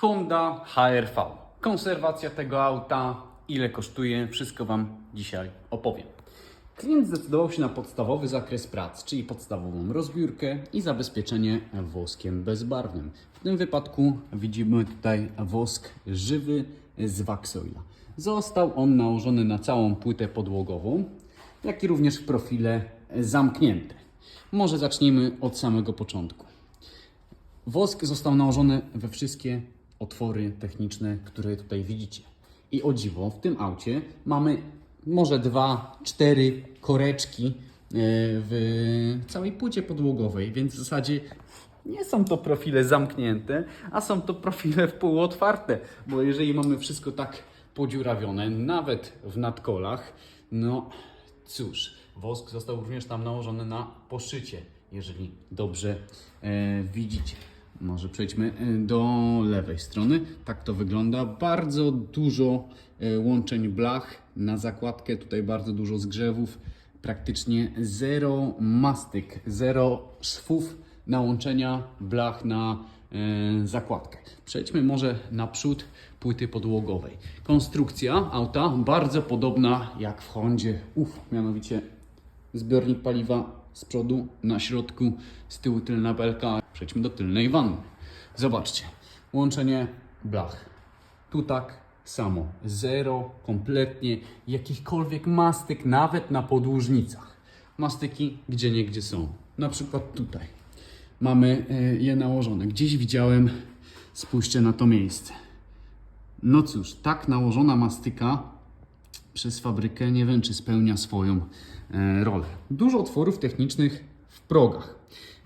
Honda HR-V. Konserwacja tego auta, ile kosztuje, wszystko Wam dzisiaj opowiem. Klient zdecydował się na podstawowy zakres prac, czyli podstawową rozbiórkę i zabezpieczenie woskiem bezbarwnym. W tym wypadku widzimy tutaj wosk żywy z Waxoila. Został on nałożony na całą płytę podłogową, jak i również w profile zamknięte. Może zacznijmy od samego początku. Wosk został nałożony we wszystkie otwory techniczne, które tutaj widzicie. I o dziwo, w tym aucie mamy może dwa, cztery koreczki e, w całej płycie podłogowej, więc w zasadzie nie są to profile zamknięte, a są to profile półotwarte, bo jeżeli mamy wszystko tak podziurawione, nawet w nadkolach, no cóż, wosk został również tam nałożony na poszycie, jeżeli dobrze e, widzicie. Może przejdźmy e, do lewej strony. Tak to wygląda. Bardzo dużo e, łączeń blach na zakładkę. Tutaj bardzo dużo zgrzewów. Praktycznie zero mastyk, zero szwów na łączenia blach na e, zakładkę. Przejdźmy może na przód płyty podłogowej. Konstrukcja auta bardzo podobna jak w Hondzie. Uf, mianowicie zbiornik paliwa z przodu, na środku, z tyłu tylna belka. Przejdźmy do tylnej wanny. Zobaczcie, łączenie blach. Tu tak samo, zero, kompletnie, jakichkolwiek mastyk, nawet na podłużnicach. Mastyki gdzie nie gdzie są. Na przykład tutaj mamy e, je nałożone. Gdzieś widziałem, spójrzcie na to miejsce. No cóż, tak nałożona mastyka przez fabrykę nie wiem, czy spełnia swoją e, rolę. Dużo otworów technicznych w progach.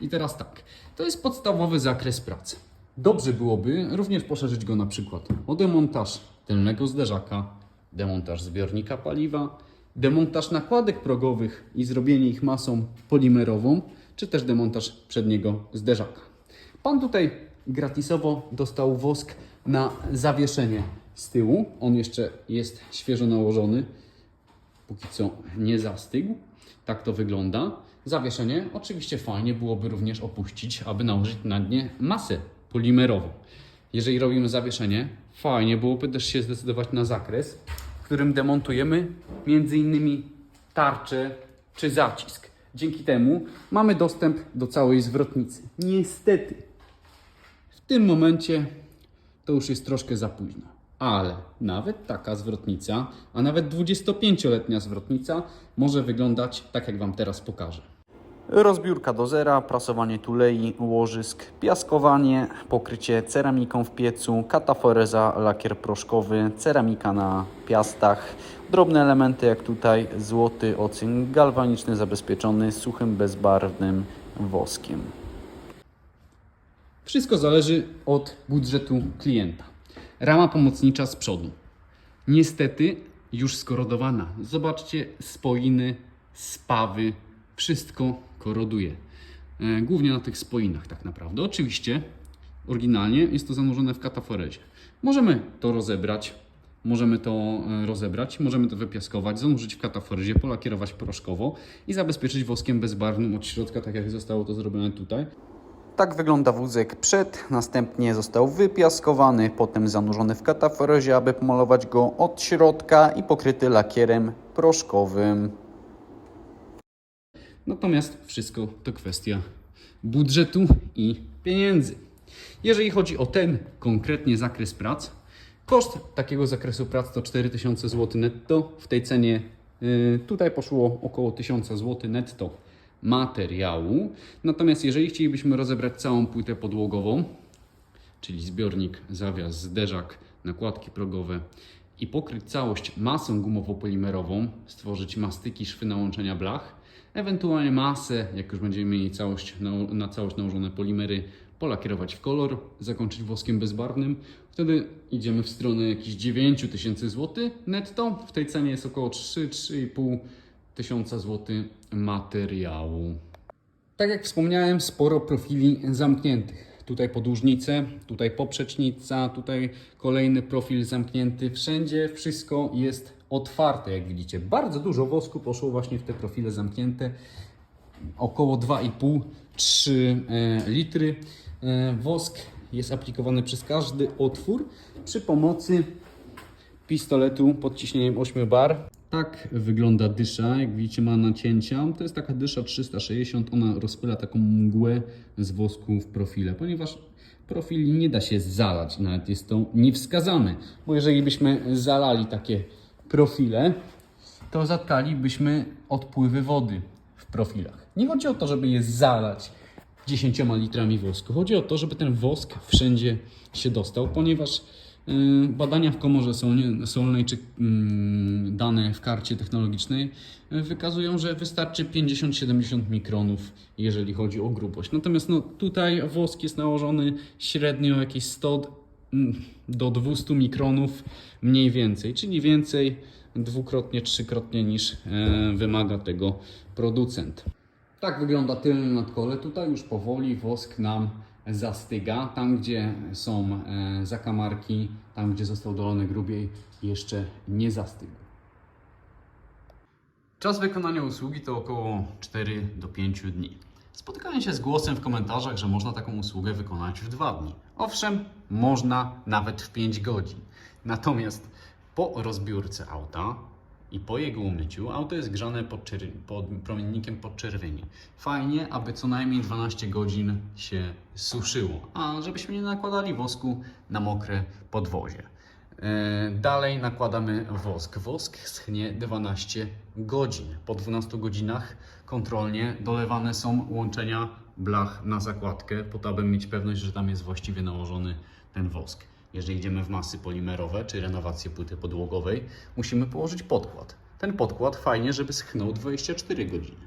I teraz tak, to jest podstawowy zakres pracy. Dobrze byłoby również poszerzyć go na przykład o demontaż tylnego zderzaka, demontaż zbiornika paliwa, demontaż nakładek progowych i zrobienie ich masą polimerową, czy też demontaż przedniego zderzaka. Pan tutaj gratisowo dostał wosk na zawieszenie z tyłu. On jeszcze jest świeżo nałożony. Póki co nie zastygł. Tak to wygląda. Zawieszenie oczywiście fajnie byłoby również opuścić, aby nałożyć na nie masę polimerową. Jeżeli robimy zawieszenie, fajnie byłoby też się zdecydować na zakres, w którym demontujemy innymi tarczę czy zacisk. Dzięki temu mamy dostęp do całej zwrotnicy. Niestety, w tym momencie to już jest troszkę za późno. Ale nawet taka zwrotnica, a nawet 25-letnia zwrotnica może wyglądać tak, jak Wam teraz pokażę. Rozbiórka do zera, prasowanie tulei, łożysk, piaskowanie, pokrycie ceramiką w piecu, kataforeza, lakier proszkowy, ceramika na piastach, drobne elementy jak tutaj złoty ocyn galwaniczny zabezpieczony suchym bezbarwnym woskiem. Wszystko zależy od budżetu klienta. Rama pomocnicza z przodu. Niestety już skorodowana. Zobaczcie, spoiny, spawy, wszystko koroduje. E, Głównie na tych spoinach tak naprawdę. Oczywiście oryginalnie jest to zanurzone w kataforezie. Możemy to rozebrać, możemy to e, rozebrać, możemy to wypiaskować, zanurzyć w kataforezie, polakierować proszkowo i zabezpieczyć woskiem bezbarwnym od środka, tak jak zostało to zrobione tutaj. Tak wygląda wózek przed, następnie został wypiaskowany, potem zanurzony w kataforezie, aby pomalować go od środka i pokryty lakierem proszkowym. Natomiast wszystko to kwestia budżetu i pieniędzy. Jeżeli chodzi o ten konkretnie zakres prac, koszt takiego zakresu prac to 4000 zł netto. W tej cenie y, tutaj poszło około 1000 zł netto materiału. Natomiast jeżeli chcielibyśmy rozebrać całą płytę podłogową, czyli zbiornik, zawias, zderzak, nakładki progowe i pokryć całość masą gumowo-polimerową, stworzyć mastyki, szwy na łączenia blach, ewentualnie masę, jak już będziemy mieli całość, na, całość nałożone polimery, polakierować w kolor, zakończyć woskiem bezbarwnym, wtedy idziemy w stronę jakichś 9000 zł netto. W tej cenie jest około 3-3,5 tysiąca złotych materiału. Tak jak wspomniałem, sporo profili zamkniętych. Tutaj podłużnice, tutaj poprzecznica, tutaj kolejny profil zamknięty. Wszędzie wszystko jest otwarte, jak widzicie. Bardzo dużo wosku poszło właśnie w te profile zamknięte. Około 2,5-3 e, litry. E, Wosk jest aplikowany przez każdy otwór przy pomocy pistoletu pod ciśnieniem 8 bar. Tak wygląda dysza, jak widzicie ma nacięcia. To jest taka dysza 360, ona rozpyla taką mgłę z wosku w profile, ponieważ profili nie da się zalać, nawet jest to niewskazane, bo jeżeli byśmy zalali takie profile, to zatkalibyśmy odpływy wody w profilach. Nie chodzi o to, żeby je zalać 10 litrami wosku. Chodzi o to, żeby ten wosk wszędzie się dostał, ponieważ badania w komorze solnej czy mm, dane w karcie technologicznej y, wykazują, że wystarczy 50-70 mikronów, jeżeli chodzi o grubość. Natomiast no, tutaj wosk jest nałożony średnio jakieś 100 mm, do 200 mikronów mniej więcej, czyli więcej dwukrotnie, trzykrotnie niż e, wymaga tego producent. Tak wygląda tylne nadkole. Tutaj już powoli wosk nam zastyga. Tam, gdzie są e, zakamarki, tam, gdzie został dolony grubiej, jeszcze nie zastygł. Czas wykonania usługi to około 4 do 5 dni. Spotykałem się z głosem w komentarzach, że można taką usługę wykonać w 2 dni. Owszem, można nawet w 5 godzin. Natomiast po rozbiórce auta i po jego umyciu auto jest grzane pod, pod promiennikiem podczerwieni. Fajnie, aby co najmniej 12 godzin się suszyło, a żebyśmy nie nakładali wosku na mokre podwozie. E, Dalej nakładamy wosk. Wosk schnie 12 godzin. Po 12 godzinach kontrolnie dolewane są łączenia blach na zakładkę, po to, aby mieć pewność, że tam jest właściwie nałożony ten wosk. Jeżeli idziemy w masy polimerowe czy renowację płyty podłogowej, musimy położyć podkład. Ten podkład fajnie, żeby schnął 24 godziny.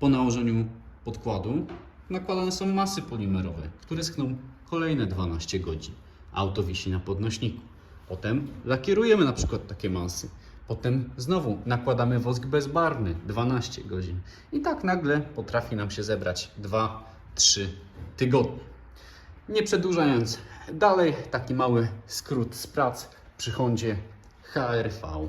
Po nałożeniu podkładu nakładane są masy polimerowe, które schną kolejne 12 godzin. Auto wisi na podnośniku. Potem lakierujemy na przykład takie masy. Potem znowu nakładamy wosk bezbarwny 12 godzin. I tak nagle potrafi nam się zebrać 2-3 tygodnie. Nie przedłużając dalej, taki mały skrót z prac przy Hondzie HRV